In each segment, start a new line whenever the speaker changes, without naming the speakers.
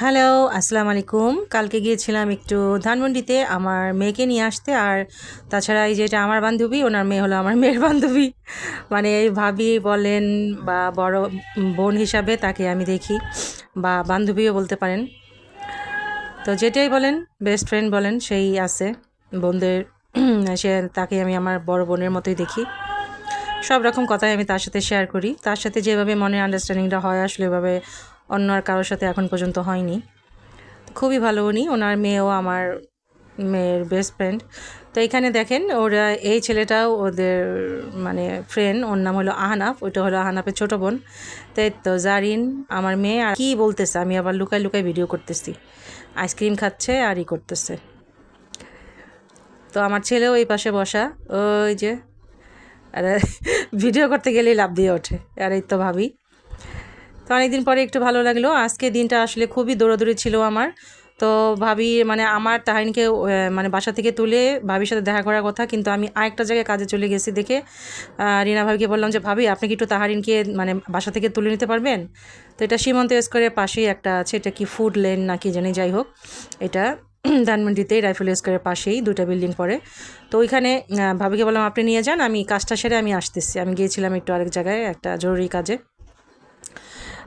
Hello আসসালামু আলাইকুম কালকে গিয়েছিলাম একটু ধানমন্ডিতে আমার মেয়েকে নিয়ে আসতে আর তাছাড়া এই যেটা আমার বান্ধবী, ওনার মেয়ে হলো আমার মেয়ের বান্ধবী। মানে এই ভাবি বলেন বা বড় বোন হিসাবে তাকে আমি দেখি বা বান্ধবীও বলতে পারেন। তো যেটাই বলেন বেস্ট ফ্রেন্ড বলেন, সেই আছে বোনদের সে, তাকে আমি আমার বড় বোনের মতোই দেখি। সব রকম কথাই আমি তার সাথে শেয়ার করি। তার সাথে যেভাবে মনে আন্ডারস্ট্যান্ডিংটা হয়, আসলে এভাবে অন্য আর কারোর সাথে এখন পর্যন্ত হয়নি। খুবই ভালো উনি। ওনার মেয়েও আমার মেয়ের বেস্ট ফ্রেন্ড তো এখানে দেখেন, ওরা এই ছেলেটাও ওদের মানে ফ্রেন্ড ওর নাম হলো আহনাফ, ওইটা হলো আহনাফের ছোটো বোন। তাই তো, জারিন আমার মেয়ে, আর কী বলতেছে? আমি আবার লুকাই লুকাই ভিডিও করতেছি। আইসক্রিম খাচ্ছে আর ই করতেছে। তো আমার ছেলেও এই পাশে বসা। ওই যে, আর ভিডিও করতে গেলেই লাভ দিয়ে ওঠে। আর, এই তো ভাবি। তো অনেকদিন পরে একটু ভালো লাগল। আজকে দিনটা আসলে খুবই দৌড়াদৌড়ি ছিল আমার। তো ভাবি মানে আমার তাহারিনকে মানে বাসা থেকে তুলে ভাবির সাথে দেখা করার কথা, কিন্তু আমি আরেকটা জায়গায় কাজে চলে গেছি দেখে রিনা ভাবিকে বললাম যে, ভাবি, আপনি কি একটু তাহারিনকে মানে বাসা থেকে তুলে নিতে পারবেন? তো এটা সীমন্ত স্কোয়ারের পাশেই একটা আছে, এটা কি ফুড লেন নাকি জানি, যাই হোক, এটা ধানমন্ডিতেই রাইফেল স্কোয়ারের পাশেই দুটা বিল্ডিং পড়ে। তো ওইখানে ভাবিকে বললাম, আপনি নিয়ে যান, আমি কাজটা সেরে আমি আসতেছি। আমি গিয়েছিলাম একটু আরেক জায়গায়, একটা জরুরি কাজে।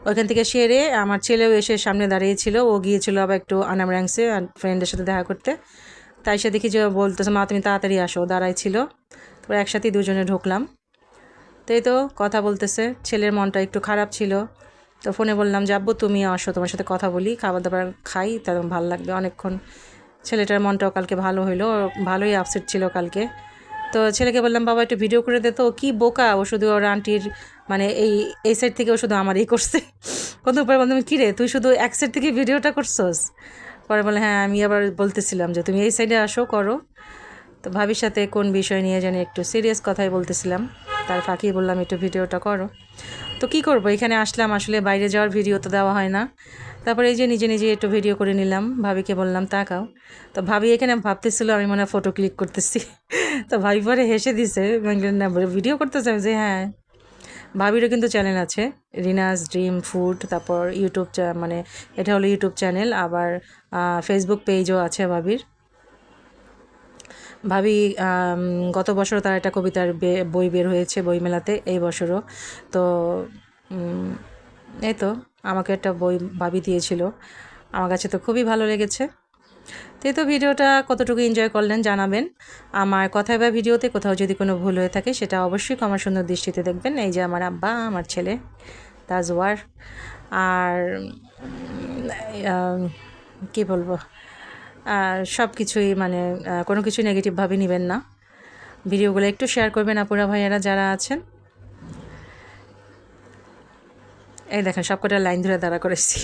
ওইখান থেকে সেরে আমার ছেলেও এসে সামনে দাঁড়িয়েছিল। ও গিয়েছিল আবার একটু আনাম র্যাংসে ফ্রেন্ডের সাথে দেখা করতে। তাই সে দেখি যে বলতেছে, মা, তুমি তাড়াতাড়ি আসো। দাঁড়াই ছিল তারপর একসাথেই দুজনে ঢুকলাম। তো তো কথা বলতেছে। ছেলের মনটা একটু খারাপ ছিল। তো ফোনে বললাম যাব তুমি আসো, তোমার সাথে কথা বলি খাবার দাবার খাই তার ভালো লাগবে অনেকক্ষণ। ছেলেটার মনটাও কালকে ভালো হইল, ভালোই আপসেট ছিল কালকে। তো ছেলেকে বললাম, বাবা, একটু ভিডিও করে দে। তো কী বোকা? ও শুধু ওর আন্টির মানে এই এই সাইড থেকে ও শুধু আমারই করছে। কত পরে বললাম, কিরে, তুই শুধু এক সাইড থেকে ভিডিওটা করছোস? পরে বলে হ্যাঁ আমি আবার বলতেছিলাম যে, তুমি এই সাইডে আসো, করো। তো ভাবির সাথে কোন বিষয় নিয়ে জানি একটু সিরিয়াস কথাই বলতেছিলাম। তার ফাঁকি বললাম, একটু ভিডিওটা করো। তো কি করব? এখানে আসলাম, আসলে বাইরে যাওয়ার ভিডিও তো দেওয়া হয় না। তারপরে এই যে নিজে নিজে একটু ভিডিও করে নিলাম। ভাবিকে বললাম, তাকাও। তো ভাবি এখানে ভাবতেছিল, আমি মনে ফটো ক্লিক করতেছি। তো ভাবি পরে হেসে দিছে না, ভিডিও করতেছে? যে হ্যাঁ। ভাবিরও কিন্তু চ্যানেল আছে। রিনাস, ড্রিম, ফুড, তারপর ইউটিউব মানে এটা হলো ইউটিউব চ্যানেল আবার ফেসবুক পেজও আছে ভাবির। ভাবি গত বছর তার একটা কবিতার বই বের হয়েছে বই মেলাতে এই বছরও। তো এই তো, আমাকে একটা বই ভাবি দিয়েছিল। আমার কাছে তো খুবই ভালো লেগেছে। তো তো ভিডিওটা কতটুকু এনজয় করলেন জানাবেন। আমার কথায় বা ভিডিওতে কোথাও যদি কোনো ভুল হয়ে থাকে, সেটা অবশ্যই আমার সুন্দর দৃষ্টিতে দেখবেন। এই যে আমার আব্বা, আমার ছেলে, তাজওয়ার, আর কি বলব সব কিছুই মানে কোনো কিছু নেগেটিভভাবে নেবেন না। ভিডিওগুলো একটু শেয়ার করবেন আপুরা ভাইয়ারা যারা আছেন। এই দেখেন, সবকটা লাইন ধরে দাঁড়া করেছি।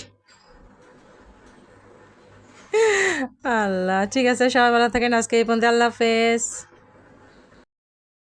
আল্লাহ ঠিক আছে সবাই ভালো থাকেন আজকে এই পর্যন্ত আল্লাহ হাফেজ।